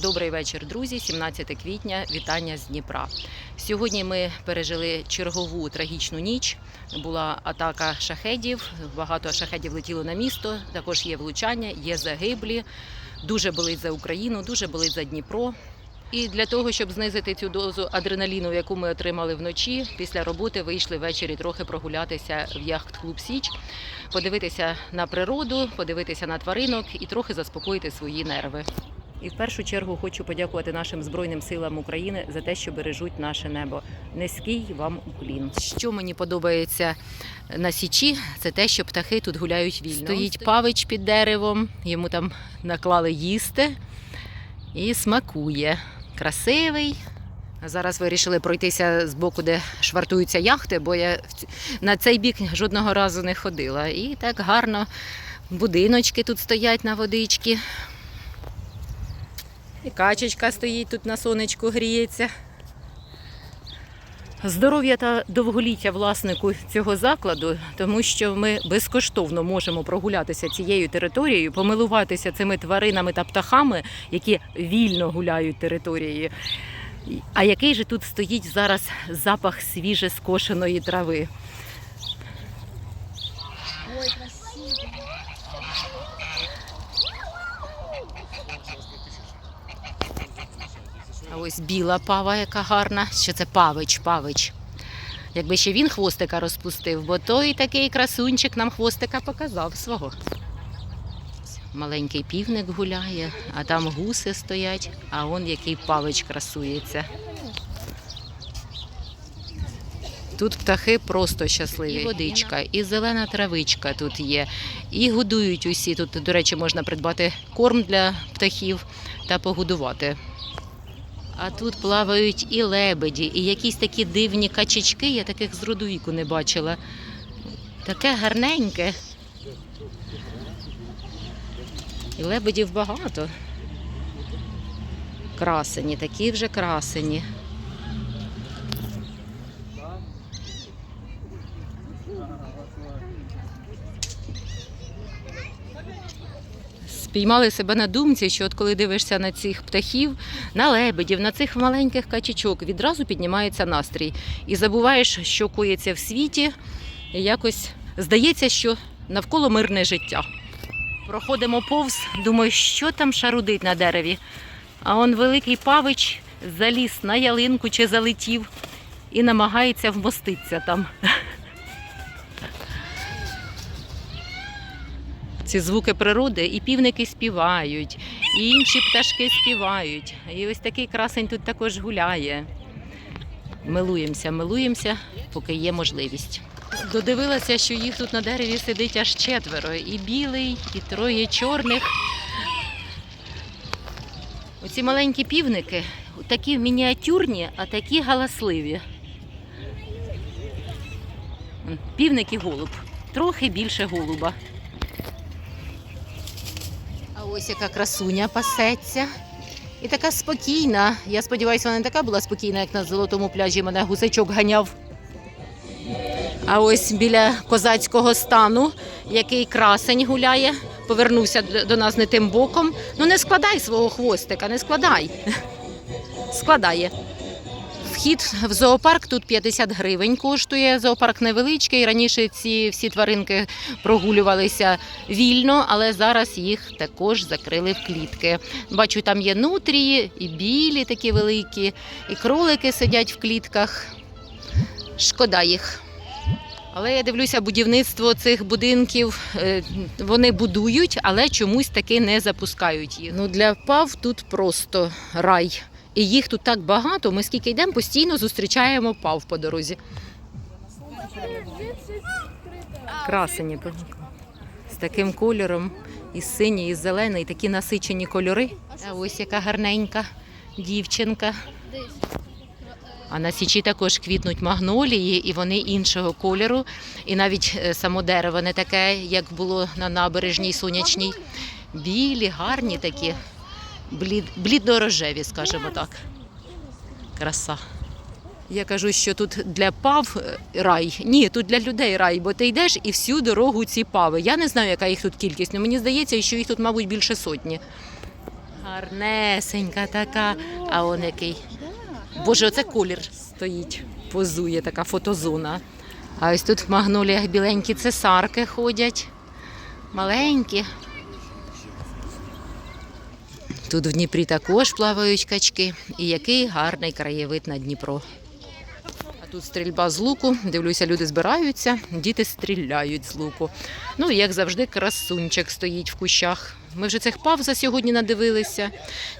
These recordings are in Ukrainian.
Добрий вечір, друзі. 17 квітня. Вітання з Дніпра. Сьогодні ми пережили чергову трагічну ніч. Була атака шахедів. Багато шахедів летіло на місто. Також є влучання, є загиблі. Дуже болить за Україну, дуже болить за Дніпро. І для того, щоб знизити цю дозу адреналіну, яку ми отримали вночі, після роботи вийшли ввечері трохи прогулятися в яхт-клуб Січ, подивитися на природу, подивитися на тваринок і трохи заспокоїти свої нерви. І в першу чергу хочу подякувати нашим збройним силам України за те, що бережуть наше небо. Низький вам уклін. Що мені подобається на січі, це те, що птахи тут гуляють вільно. Стоїть павич під деревом, йому там наклали їсти і смакує. Красивий. Зараз вирішили пройтися з боку, де швартуються яхти, бо я на цей бік жодного разу не ходила. І так гарно будиночки тут стоять на водички. І качечка стоїть тут на сонечку, гріється. Здоров'я та довголіття власнику цього закладу, тому що ми безкоштовно можемо прогулятися цією територією, помилуватися цими тваринами та птахами, які вільно гуляють територією. А який же тут стоїть зараз запах свіже скошеної трави? Ось біла пава, яка гарна. Що це павич, павич. Якби ще він хвостика розпустив, бо той такий красунчик нам хвостика показав свого. Маленький півник гуляє, а там гуси стоять, а он який павич красується. Тут птахи просто щасливі. І водичка, і зелена травичка тут є, і годують усі. Тут, до речі, можна придбати корм для птахів та погодувати. А тут плавають і лебеді, і якісь такі дивні качечки, я таких з роду не бачила. Таке гарненьке. І лебедів багато. Красені, такі вже красені. Спіймали себе на думці, що от коли дивишся на цих птахів, на лебедів, на цих маленьких качечок, відразу піднімається настрій. І забуваєш, що коїться в світі, і якось здається, що навколо мирне життя. Проходимо повз, думаю, що там шарудить на дереві. А он великий павич заліз на ялинку чи залетів і намагається вмоститися там. Ці звуки природи, і півники співають, і інші пташки співають. І ось такий красень тут також гуляє. Милуємося, милуємося, поки є можливість. Додивилася, що їх тут на дереві сидить аж четверо. І білий, і троє чорних. Оці маленькі півники, такі мініатюрні, а такі галасливі. Півник і голуб. Трохи більше голуба. Ось яка красуня пасеться. І така спокійна. Я сподіваюся, вона не така була спокійна, як на золотому пляжі мене гусачок ганяв. А ось біля козацького стану, який красень гуляє, повернувся до нас не тим боком. Ну не складай свого хвостика, не складай. Складає. Вхід в зоопарк тут 50 гривень коштує. Зоопарк невеличкий. Раніше ці всі тваринки прогулювалися вільно, але зараз їх також закрили в клітки. Бачу, там є нутрії, і білі такі великі, і кролики сидять в клітках. Шкода їх. Але я дивлюся, будівництво цих будинків е, вони будують, але чомусь таки не запускають їх. Ну для пав тут просто рай. І їх тут так багато. Ми скільки йдемо, постійно зустрічаємо пав по дорозі. Красені з таким кольором, і синій, і зелений, такі насичені кольори. А ось яка гарненька дівчинка. А на січі також квітнуть магнолії, і вони іншого кольору. І навіть е, само дерево не таке, як було на набережній сонячній. Білі, гарні такі, блід, блідно-рожеві, скажімо так. Краса. Я кажу, що тут для пав е, рай. Ні, тут для людей рай, бо ти йдеш і всю дорогу ці пави. Я не знаю, яка їх тут кількість, але мені здається, що їх тут, мабуть, більше сотні. Гарнесенька така. А он який. Боже, оце колір стоїть, позує така фотозона. А ось тут в магноліях біленькі цесарки ходять. Маленькі. Тут в Дніпрі також плавають качки. І який гарний краєвид на Дніпро. А тут стрільба з луку. Дивлюся, люди збираються, діти стріляють з луку. Ну і як завжди, красунчик стоїть в кущах. Ми вже цих павза сьогодні надивилися.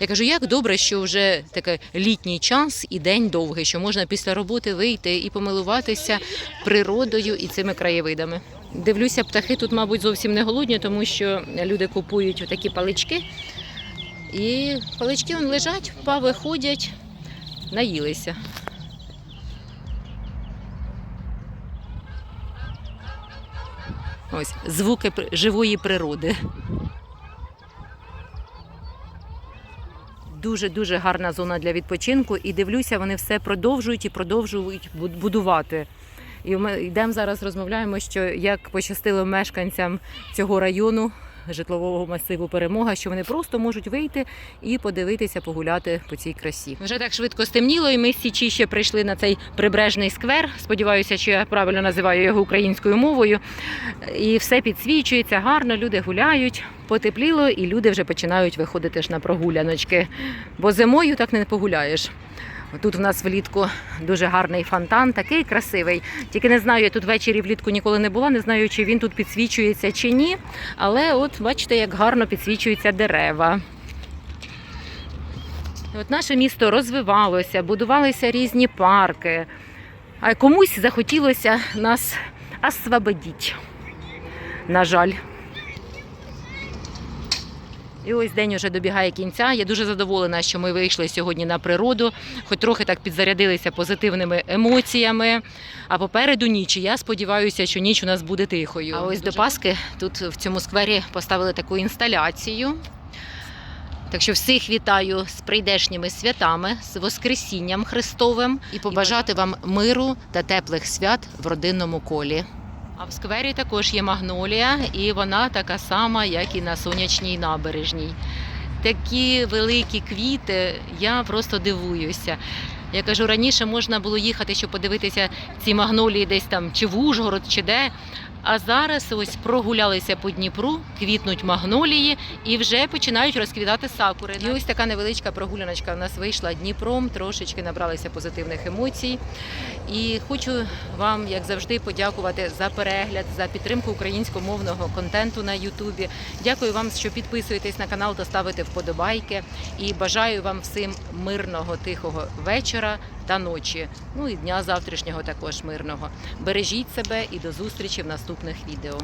Я кажу, як добре, що вже такий літній час і день довгий, що можна після роботи вийти і помилуватися природою і цими краєвидами. Дивлюся, птахи тут, мабуть, зовсім не голодні, тому що люди купують такі палички. І палички вон лежать, пави ходять, наїлися. Ось звуки живої природи. Дуже дуже гарна зона для відпочинку, і дивлюся, вони все продовжують і продовжують будувати. І ми йдемо зараз, розмовляємо, що як пощастило мешканцям цього району житлового масиву перемога, що вони просто можуть вийти і подивитися, погуляти по цій красі. Вже так швидко стемніло, і ми з Січі ще прийшли на цей прибережний сквер. Сподіваюся, що я правильно називаю його українською мовою. І все підсвічується гарно, люди гуляють, потепліло, і люди вже починають виходити ж на прогуляночки. Бо зимою так не погуляєш. Тут в нас влітку дуже гарний фонтан, такий красивий. Тільки не знаю, я тут ввечері влітку ніколи не була, не знаю, чи він тут підсвічується чи ні. Але от бачите, як гарно підсвічуються дерева. От наше місто розвивалося, будувалися різні парки. А комусь захотілося нас освободити. На жаль. І ось день уже добігає кінця. Я дуже задоволена, що ми вийшли сьогодні на природу, хоч трохи так підзарядилися позитивними емоціями. А попереду ніч. Я сподіваюся, що ніч у нас буде тихою. А ось до Пасхи тут в цьому сквері поставили таку інсталяцію. Так що всіх вітаю з прийдешніми святами, з Воскресінням Христовим і побажати вам миру та теплих свят в родинному колі. А в сквері також є магнолія, і вона така сама, як і на сонячній набережній. Такі великі квіти, я просто дивуюся. Я кажу, раніше можна було їхати, щоб подивитися ці магнолії десь там, чи в Ужгород, чи де. А зараз ось прогулялися по Дніпру, квітнуть магнолії і вже починають розквітати сакури. І ось така невеличка прогуляночка в нас вийшла Дніпром, трошечки набралися позитивних емоцій. І хочу вам, як завжди, подякувати за перегляд, за підтримку українськомовного контенту на Ютубі. Дякую вам, що підписуєтесь на канал та ставите вподобайки. І бажаю вам всім мирного, тихого вечора та ночі. Ну і дня завтрашнього також мирного. Бережіть себе і до зустрічі в наступних відео.